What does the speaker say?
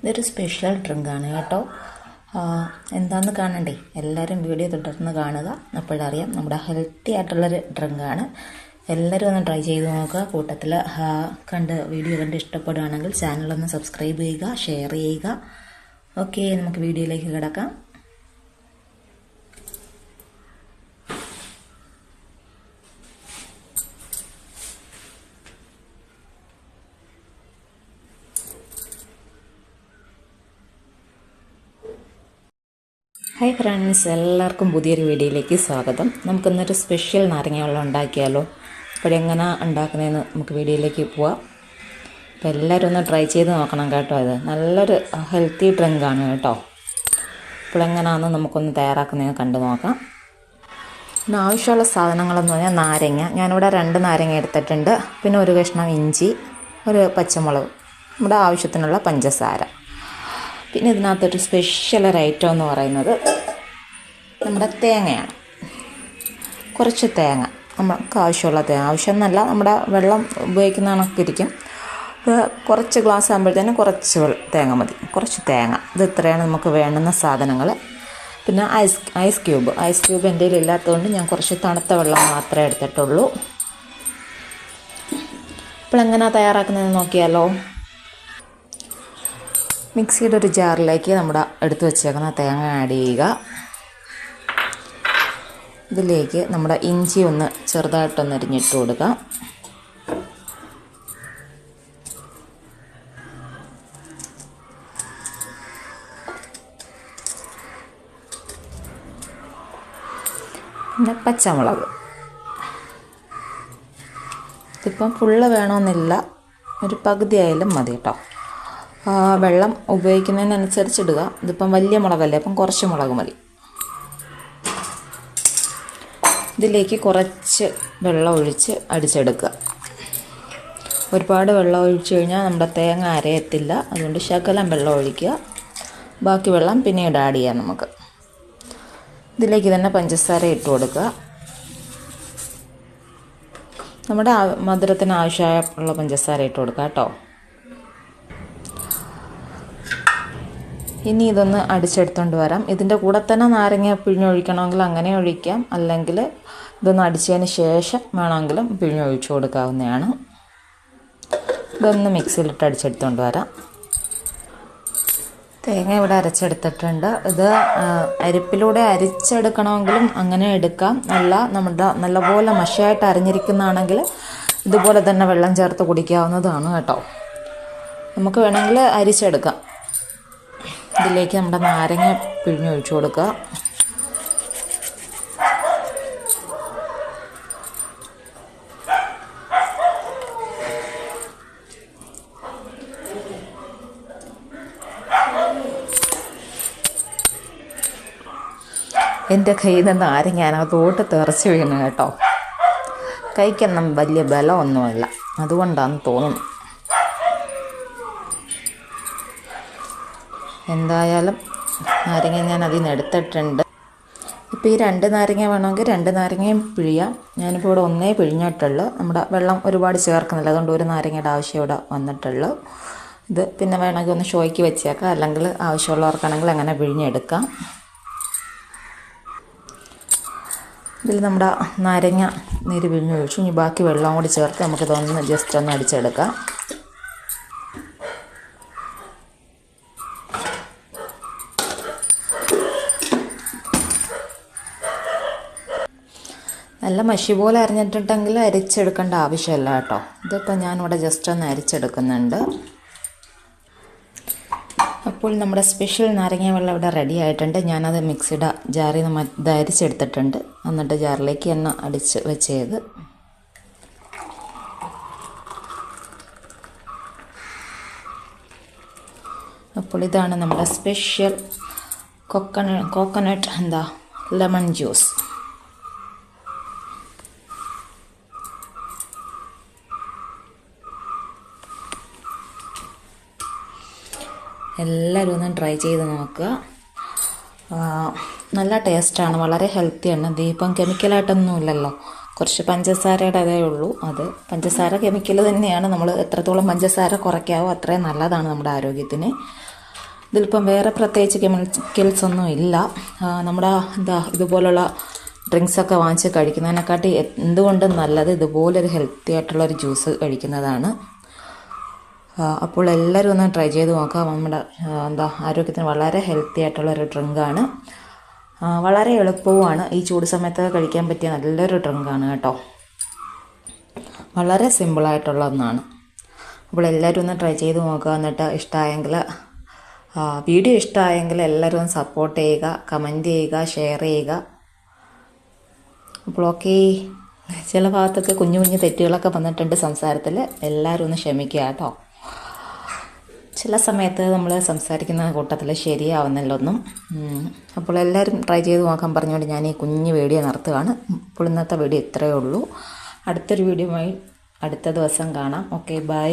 ഇതൊരു സ്പെഷ്യൽ ഡ്രിങ്കാണ് കേട്ടോ. എന്താണെന്ന് കാണണ്ടേ? എല്ലാവരും വീഡിയോ തുടർന്ന് കാണുക. അപ്പോഴറിയാം നമ്മുടെ ഹെൽത്തി ആയിട്ടുള്ളൊരു ഡ്രിങ്കാണ് എല്ലാവരും ഒന്ന് ട്രൈ ചെയ്ത് നോക്കുക. കൂട്ടത്തിൽ കണ്ട് വീഡിയോ കണ്ട് ഇഷ്ടപ്പെടുകയാണെങ്കിൽ ചാനലൊന്ന് സബ്സ്ക്രൈബ് ചെയ്യുക ഷെയർ ചെയ്യുക. ഓക്കെ നമുക്ക് വീഡിയോയിലേക്ക് കിടക്കാം. ഹായ് ഫ്രണ്ട്സ് എല്ലാവർക്കും പുതിയൊരു വീഡിയോയിലേക്ക് സ്വാഗതം. നമുക്കിന്നൊരു സ്പെഷ്യൽ നാരങ്ങ വെള്ളം ഉണ്ടാക്കിയാലോ അപ്പോഴെങ്ങനെ ഉണ്ടാക്കുന്നതെന്ന് നമുക്ക് വീഡിയോയിലേക്ക് പോവാം. അപ്പോൾ എല്ലാവരും ഒന്ന് ട്രൈ ചെയ്ത് നോക്കണം കേട്ടോ അത് നല്ലൊരു ഹെൽത്തി ഡ്രിങ്കാണ് കേട്ടോ. അപ്പോഴെങ്ങനെയാണെന്ന് നമുക്കൊന്ന് തയ്യാറാക്കുന്നതെന്ന് കണ്ടു നോക്കാം. പിന്നെ ആവശ്യമുള്ള സാധനങ്ങളെന്ന് പറഞ്ഞാൽ നാരങ്ങ. ഞാനിവിടെ രണ്ട് നാരങ്ങ എടുത്തിട്ടുണ്ട്. പിന്നെ ഒരു കഷ്ണം ഇഞ്ചി ഒരു പച്ചമുളക്. നമ്മുടെ ആവശ്യത്തിനുള്ള പഞ്ചസാര. പിന്നെ ഇതിനകത്തൊരു സ്പെഷ്യൽ ഒരു ഐറ്റം എന്ന് പറയുന്നത് നമ്മുടെ തേങ്ങയാണ്. കുറച്ച് തേങ്ങ നമുക്ക് ആവശ്യമുള്ള തേങ്ങ. ആവശ്യം എന്നല്ല നമ്മുടെ വെള്ളം ഉപയോഗിക്കുന്ന കണക്കിരിക്കും കുറച്ച് ഗ്ലാസ് ആകുമ്പോഴത്തേനും കുറച്ച് തേങ്ങ മതി. കുറച്ച് തേങ്ങ. ഇത് ഇത്രയാണ് നമുക്ക് വേണ്ടുന്ന സാധനങ്ങൾ പിന്നെ ice ice cube ice cube എന്റെ കയ്യിൽ ഇല്ലാത്തതുകൊണ്ട് ഞാൻ കുറച്ച് തണുത്ത വെള്ളം മാത്രമേ എടുത്തിട്ടുള്ളൂ. ഇപ്പോൾ എങ്ങനെയാണ് തയ്യാറാക്കുന്നതെന്ന് നോക്കിയാലോ. മിക്സിയുടെ ഒരു ജാറിലേക്ക് നമ്മുടെ എടുത്തു വച്ചേക്കുന്ന തേങ്ങ ആഡ് ചെയ്യുക. ഇതിലേക്ക് നമ്മുടെ ഇഞ്ചി ഒന്ന് ചെറുതായിട്ടൊന്ന് അരിഞ്ഞിട്ട് കൊടുക്കുക. പിന്നെ പച്ചമുളക്. ഇതിപ്പം ഫുള്ള് വേണമെന്നില്ല. ഒരു പകുതി ആയാലും മതി കേട്ടോ. വെള്ളം ഉപയോഗിക്കുന്നതിനനുസരിച്ച് ഇടുക ഇതിപ്പം വലിയ മുളകല്ലേ അപ്പം കുറച്ച് മുളക് മതി. ഇതിലേക്ക് കുറച്ച് വെള്ളം ഒഴിച്ച് അടിച്ചെടുക്കുക. ഒരുപാട് വെള്ളം ഒഴിച്ചു കഴിഞ്ഞാൽ നമ്മുടെ തേങ്ങ അരയത്തില്ല. അതുകൊണ്ട് ശകലം വെള്ളം ഒഴിക്കുക. ബാക്കി വെള്ളം പിന്നീട് ആഡ് ചെയ്യാം നമുക്ക്. ഇതിലേക്ക് തന്നെ പഞ്ചസാര ഇട്ട് കൊടുക്കുക. നമ്മുടെ മധുരത്തിന് ആവശ്യമായുള്ള പഞ്ചസാര ഇട്ട് കൊടുക്കുക കേട്ടോ. ഇനി ഇതൊന്ന് അടിച്ചെടുത്തുകൊണ്ട് വരാം. ഇതിന്റെ കൂടെ തന്നെ നാരങ്ങ പിഴിഞ്ഞൊഴിക്കണമെങ്കിൽ അങ്ങനെ ഒഴിക്കാം. അല്ലെങ്കിൽ ഇതൊന്ന് അടിച്ചതിന് ശേഷം വേണമെങ്കിലും പിഴിഞ്ഞൊഴിച്ചു കൊടുക്കാവുന്നതാണ്. ഇതൊന്ന് മിക്സിയിലിട്ട് അടിച്ചെടുത്തുകൊണ്ട് വരാം. തേങ്ങ ഇവിടെ അരച്ചെടുത്തിട്ടുണ്ട്. ഇത് അരിപ്പിലൂടെ അരിച്ചെടുക്കണമെങ്കിലും അങ്ങനെ എടുക്കാം. നല്ല നമ്മുടെ നല്ലപോലെ മഷിയായിട്ട് അരിഞ്ഞിരിക്കുന്നതാണെങ്കിൽ ഇതുപോലെ തന്നെ വെള്ളം ചേർത്ത് കുടിക്കാവുന്നതാണ് കേട്ടോ. നമുക്ക് വേണമെങ്കിൽ അരിച്ചെടുക്കാം. ഇതിലേക്ക് നമ്മുടെ നാരങ്ങ പിഴിഞ്ഞൊഴിച്ചു കൊടുക്കുക. എന്റെ കയ്യിൽ നിന്ന് നാരങ്ങ തോട്ട് തെറിച്ച് വീണു കേട്ടോ. കൈക്കൊന്നും വലിയ ബലമൊന്നുമല്ല. അതുകൊണ്ടാണെന്ന് തോന്നുന്നു. എന്തായാലും നാരങ്ങ ഞാൻ അതിൽ നിന്ന് എടുത്തിട്ടുണ്ട്. ഇപ്പോൾ ഈ രണ്ട് നാരങ്ങ വേണമെങ്കിൽ രണ്ട് നാരങ്ങയും പിഴിയാം. ഞാനിപ്പോൾ ഇവിടെ ഒന്നേ പിഴിഞ്ഞിട്ടുള്ളൂ. നമ്മുടെ വെള്ളം ഒരുപാട് ചേർക്കുന്നില്ല. അതുകൊണ്ട് ഒരു നാരങ്ങയുടെ ആവശ്യം ഇവിടെ വന്നിട്ടുള്ളൂ. ഇത് പിന്നെ വേണമെങ്കിൽ ഒന്ന് ഷോയ്ക്ക് വെച്ചേക്കാം. അല്ലെങ്കിൽ ആവശ്യമുള്ളവർക്കാണെങ്കിൽ അങ്ങനെ പിഴിഞ്ഞെടുക്കാം. ഇതിൽ നമ്മുടെ നാരങ്ങ നീര് പിഴിഞ്ഞ് ഒഴിച്ചു ഇനി ബാക്കി വെള്ളം കൂടി ചേർത്ത് നമുക്കിതൊന്ന് ജസ്റ്റ് ഒന്ന് അടിച്ചെടുക്കാം. നല്ല മഷി പോലെ അരിഞ്ഞിട്ടുണ്ടെങ്കിൽ അരിച്ചെടുക്കേണ്ട ആവശ്യമില്ല കേട്ടോ. ഇതിപ്പോൾ ഞാനിവിടെ ജസ്റ്റ് ഒന്ന് അരിച്ചെടുക്കുന്നുണ്ട്. അപ്പോൾ നമ്മുടെ സ്പെഷ്യൽ നാരങ്ങ വെള്ളം ഇവിടെ റെഡി ആയിട്ടുണ്ട്. ഞാനത് മിക്സിയുടെ ജാറിൽ നിന്ന് ഇത് അരിച്ചെടുത്തിട്ടുണ്ട്. എന്നിട്ട് ജാറിലേക്ക് എണ്ണ അടിച്ച് വെച്ചത് അപ്പോൾ ഇതാണ് നമ്മുടെ സ്പെഷ്യൽ കൊക്കന കോക്കനട്ട് എന്താ ലെമൺ ജ്യൂസ് എല്ലാവരും ഒന്ന് ട്രൈ ചെയ്ത് നോക്കുക നല്ല ടേസ്റ്റാണ് വളരെ ഹെൽത്തിയാണ് ദീപം കെമിക്കലായിട്ടൊന്നും ഇല്ലല്ലോ. കുറച്ച് പഞ്ചസാരയുടെ അതേ ഉള്ളൂ അത്. പഞ്ചസാര കെമിക്കൽ തന്നെയാണ് നമ്മൾ എത്രത്തോളം പഞ്ചസാര കുറയ്ക്കാവോ അത്രയും നല്ലതാണ് നമ്മുടെ ആരോഗ്യത്തിന്. ഇതിലിപ്പം വേറെ പ്രത്യേകിച്ച് കെമിക്കൽസ് ഒന്നും ഇല്ല. നമ്മുടെ എന്താ ഇതുപോലുള്ള ഡ്രിങ്ക്സൊക്കെ വാങ്ങിച്ച് കഴിക്കുന്നതിനെക്കാട്ടി എന്തുകൊണ്ടും നല്ലത് ഇതുപോലൊരു ഹെൽത്തി ആയിട്ടുള്ളൊരു ജ്യൂസ് കഴിക്കുന്നതാണ്. അപ്പോൾ എല്ലാവരും ഒന്ന് ട്രൈ ചെയ്ത് നോക്കാം. നമ്മുടെ എന്താ ആരോഗ്യത്തിന് വളരെ ഹെൽത്തി ആയിട്ടുള്ള ആയിട്ടുള്ളൊരു ഡ്രിങ്കാണ് വളരെ എളുപ്പവുമാണ്. ഈ ചൂട് സമയത്ത് കഴിക്കാൻ പറ്റിയ നല്ലൊരു ഡ്രിങ്കാണ് കേട്ടോ. വളരെ സിമ്പിളായിട്ടുള്ള ഒന്നാണ്. അപ്പോൾ എല്ലാവരും ഒന്ന് ട്രൈ ചെയ്ത് നോക്കുക. എന്നിട്ട് ഇഷ്ടമായെങ്കിൽ വീഡിയോ ഇഷ്ടമായെങ്കിൽ എല്ലാവരും ഒന്ന് സപ്പോർട്ട് ചെയ്യുക കമന്റ് ചെയ്യുക ഷെയർ ചെയ്യുക. അപ്പോൾ ഓക്കെ ചില ഭാഗത്തൊക്കെ കുഞ്ഞു കുഞ്ഞു തെറ്റുകളൊക്കെ വന്നിട്ടുണ്ട് സംസാരത്തിൽ. എല്ലാവരും ഒന്ന് ക്ഷമിക്കുക കേട്ടോ. ചില സമയത്ത് നമ്മൾ സംസാരിക്കുന്ന കൂട്ടത്തിൽ ശരിയാവുന്നില്ല ഒന്നും അപ്പോൾ എല്ലാവരും ട്രൈ ചെയ്ത് നോക്കാൻ പറഞ്ഞുകൊണ്ട് ഞാൻ ഈ കുഞ്ഞ് വീഡിയോ നിർത്തുകയാണ്. അപ്പോൾ ഇന്നത്തെ വീഡിയോ ഇത്രയേ ഉള്ളൂ. അടുത്തൊരു വീഡിയോയുമായി അടുത്ത ദിവസം കാണാം. Okay bye